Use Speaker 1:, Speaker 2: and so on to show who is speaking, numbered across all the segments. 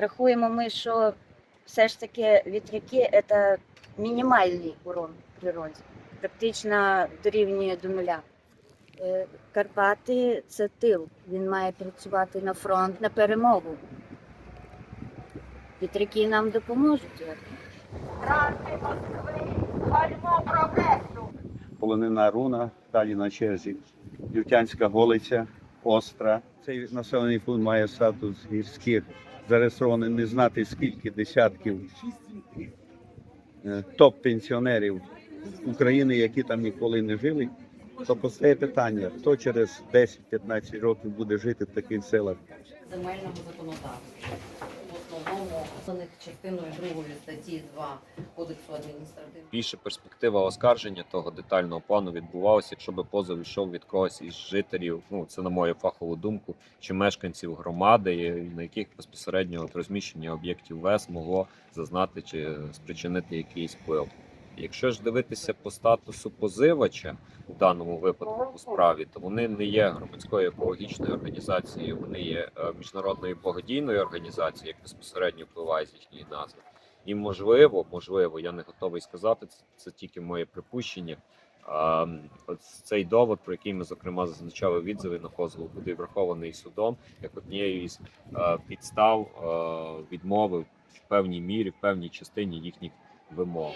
Speaker 1: рахуємо ми, що все ж таки вітряки це мінімальний урон природі, практично дорівнює до нуля. Е, Карпати це тил. Він має працювати на фронт на перемогу. Вітряки нам допоможуть.
Speaker 2: полонина руна, далі на черзі. Лютянська голиця, Остра. Цей населений пункт має статус гірських, зареєстрований не знати скільки десятків е, топ-пенсіонерів України, які там ніколи не жили. То постає питання, хто через 10-15 років буде жити в таких селах.
Speaker 3: земельного законодавства. В за них частиною 2 статті 2 Кодексу адміністративного.
Speaker 4: більше перспектива оскарження того детального плану відбувалася, якщо би позов йшов від когось із жителів. Ну це на мою фахову думку, чи мешканців громади, на яких безпосередньо от розміщення об'єктів ВЕС могло зазнати чи спричинити якийсь вплив. Якщо ж дивитися по статусу позивача у даному випадку у справі, то вони не є громадською екологічною організацією, вони є е, міжнародною благодійною організацією, як безпосередньо впливає з їхньої назви. І можливо, можливо, я не готовий сказати, це, це тільки моє припущення. А, цей довод, про який ми зокрема зазначали в відзиві на позову, буде врахований судом як однією із е, підстав е, відмови в певній мірі, в певній частині їхніх вимог.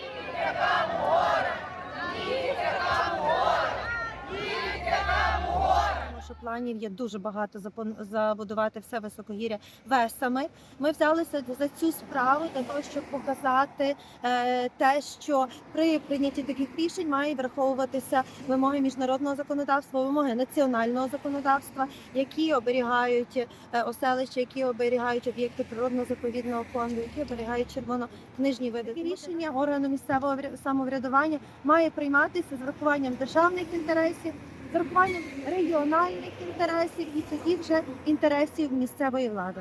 Speaker 5: Що планів є дуже багато забудувати все високогір'я весами. Ми взялися за цю справу для того, щоб показати е, те, що при прийнятті таких рішень має враховуватися вимоги міжнародного законодавства, вимоги національного законодавства, які оберігають е, оселища, які оберігають об'єкти природно заповідного фонду, які оберігають червонокнижні види. Рішення органу місцевого вря- самоврядування має прийматися з врахуванням державних інтересів з урахуванням регіональних інтересів і тоді вже інтересів місцевої влади.